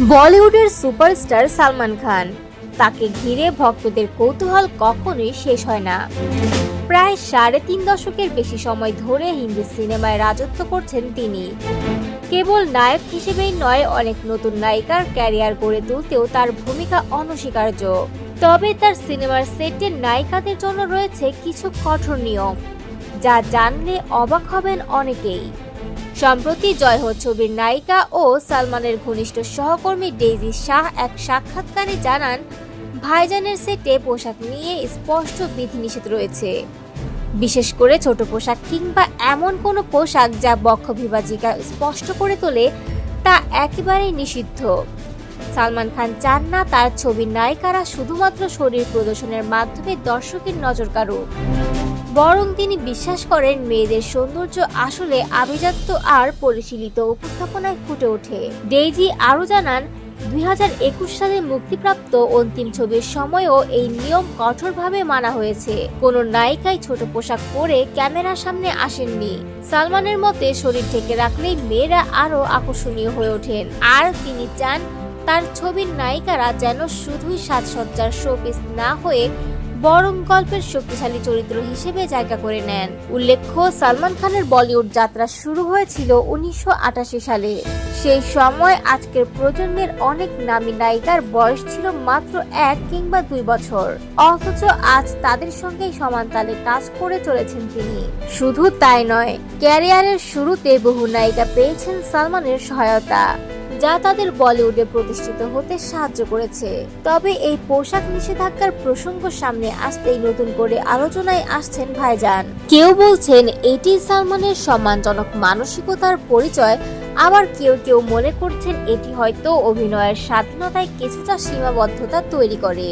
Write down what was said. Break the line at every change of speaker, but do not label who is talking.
বলিউডের সুপারস্টার সালমান খান। তাকে ঘিরে ভক্তদের কৌতূহল কখনোই শেষ হয় না। প্রায় সাড়ে তিন দশকের বেশি সময় ধরে হিন্দি সিনেমায় রাজত্ব করছেন তিনি। কেবল নায়ক হিসেবেই নয়, অনেক নতুন নায়িকার ক্যারিয়ার গড়ে তুলতেও তার ভূমিকা অনস্বীকার্য। তবে তার সিনেমার সেটের নায়িকাদের জন্য রয়েছে কিছু কঠোর নিয়ম, যা জানলে অবাক হবেন অনেকেই। সম্প্রতি জয় হো ছবির নায়িকা ও সালমানের ঘনিষ্ঠ সহকর্মী ডেইজি শাহ এক সাক্ষাৎকারে জানান, ভাইজানের সেটে পোশাক নিয়ে স্পষ্ট বিধিনিষেধ রয়েছে। বিশেষ করে ছোট পোশাক কিংবা এমন কোনো পোশাক যা বক্ষ বিভাজিকা স্পষ্ট করে তোলে তা একেবারেই নিষিদ্ধ। সালমান খান চান না তার ছবির নায়িকারা শুধুমাত্র শরীর প্রদর্শনের মাধ্যমে দর্শকের নজর কাড়ুক। বরং তিনি বিশ্বাস করেন মেয়েদের সৌন্দর্য আসলে আভিজাত্য আর পরিশীলিত উপস্থাপনায় ফুটে ওঠে। ডেইজি আরও জানান, দুই হাজার একুশ সালে মুক্তিপ্রাপ্ত অন্তিম ছবির সময়ও এই নিয়ম কঠোরভাবে মানা হয়েছে। কোনো নায়িকাই ছোট পোশাক পরে ক্যামেরার সামনে আসেননি। সালমানের মতে শরীর ঢেকে রাখলেই মেয়েরা আরও আকর্ষণীয় হয়ে ওঠেন। আর তিনি চান তার ছবির নায়িকারা যেন শুধুই সাজসজ্জার শোপিস না হয়ে বরং গল্পের শক্তিশালী চরিত্র হিসেবে জায়গা করে নেন। উল্লেখ্য, সালমান খানের বলিউড যাত্রা শুরু হয়েছিল উনিশশো আটাশি সালে। সেই সময় আজকের প্রজন্মের অনেক নামী নায়িকার বয়স ছিল মাত্র এক কিংবা দুই বছর। অথচ আজ তাদের সঙ্গেই সমান তালে কাজ করে চলেছেন তিনি। শুধু তাই নয়, ক্যারিয়ারের শুরুতে বহু নায়িকা পেয়েছেন সালমানের সহায়তা। যা তাদের বলিউডে প্রতিষ্ঠিত হতে সাহায্য করেছে। তবে এই পোশাক নিষেধাজ্ঞার প্রসঙ্গ সামনে আসতেই নতুন করে আলোচনায় আসছেন ভাইজান। কেউ বলছেন, এটি সালমানের সম্মানজনক মানসিকতার পরিচয়। আবার কেউ কেউ মনে করছেন, এটি হয়তো অভিনয়ের স্বাধীনতায় কিছুটা সীমাবদ্ধতা তৈরি করে।